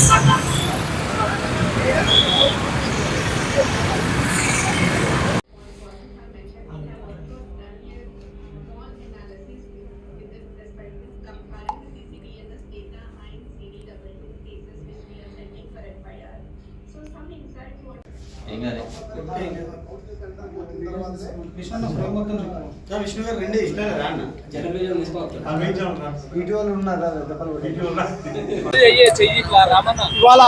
Yes! Vishnu గారు రెండే ఇవాళ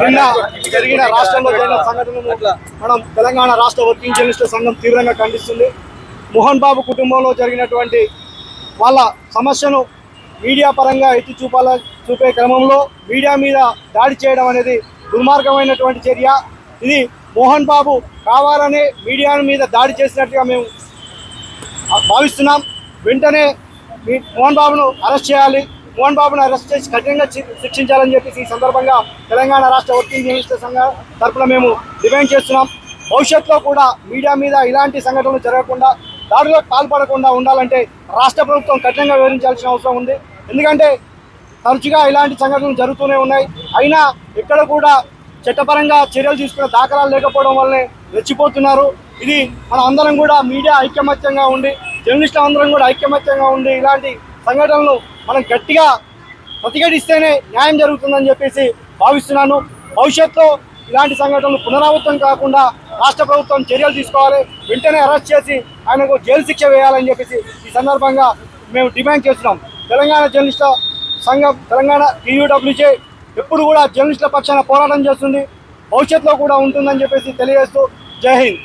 నిన్న జరిగిన రాష్ట్రంలో జరిగిన సంఘటనలు మనం తెలంగాణ రాష్ట్ర వర్కింగ్ జర్నలిస్టుల సంఘం తీవ్రంగా ఖండిస్తుంది. మోహన్ బాబు కుటుంబంలో జరిగినటువంటి వాళ్ళ సమస్యను మీడియా పరంగా ఎత్తి చూపాల చూపే క్రమంలో మీడియా మీద దాడి చేయడం అనేది దుర్మార్గమైనటువంటి చర్య. ఇది మోహన్ బాబు కావాలనే మీడియా మీద దాడి చేసినట్టుగా మేము భావిస్తున్నాం. వెంటనే మీ మోహన్ బాబును అరెస్ట్ చేయాలి. మోహన్ బాబును అరెస్ట్ చేసి కఠినంగా శిక్షించాలని చెప్పేసి ఈ సందర్భంగా తెలంగాణ రాష్ట్ర వర్కింగ్ జర్నలిస్టుల సంఘ తరఫున మేము డిమాండ్ చేస్తున్నాం. భవిష్యత్తులో కూడా మీడియా మీద ఇలాంటి సంఘటనలు జరగకుండా దాడిలో పాల్పడకుండా ఉండాలంటే రాష్ట్ర ప్రభుత్వం కఠినంగా వివరించాల్సిన అవసరం ఉంది. ఎందుకంటే తరచుగా ఇలాంటి సంఘటనలు జరుగుతూనే ఉన్నాయి. అయినా ఎక్కడ కూడా చట్టపరంగా చర్యలు తీసుకునే దాఖలాలు లేకపోవడం వల్లనే రెచ్చిపోతున్నారు. ఇది మన అందరం కూడా మీడియా ఐకమత్యంగా ఉండి జర్నలిస్టులు అందరం కూడా ఐకమత్యంగా ఉండి ఇలాంటి సంఘటనలు మనం గట్టిగా ప్రతిఘటిస్తేనే న్యాయం జరుగుతుందని చెప్పేసి భావిస్తున్నాను. భవిష్యత్తులో ఇలాంటి సంఘటనలు పునరావృతం కాకుండా రాష్ట్ర ప్రభుత్వం చర్యలు తీసుకోవాలి. వెంటనే అరెస్ట్ చేసి ఆయనకు జైలు శిక్ష వేయాలని చెప్పేసి ఈ సందర్భంగా మేము డిమాండ్ చేస్తున్నాం. తెలంగాణ జర్నలిస్టు సంఘం తెలంగాణ టీయూడబ్ల్యూజే ఎప్పుడు కూడా జర్నలిస్టుల పక్షాన పోరాటం చేస్తుంది. భవిష్యత్తులో కూడా ఉంటుందని చెప్పేసి తెలియజేస్తూ జై హింద్.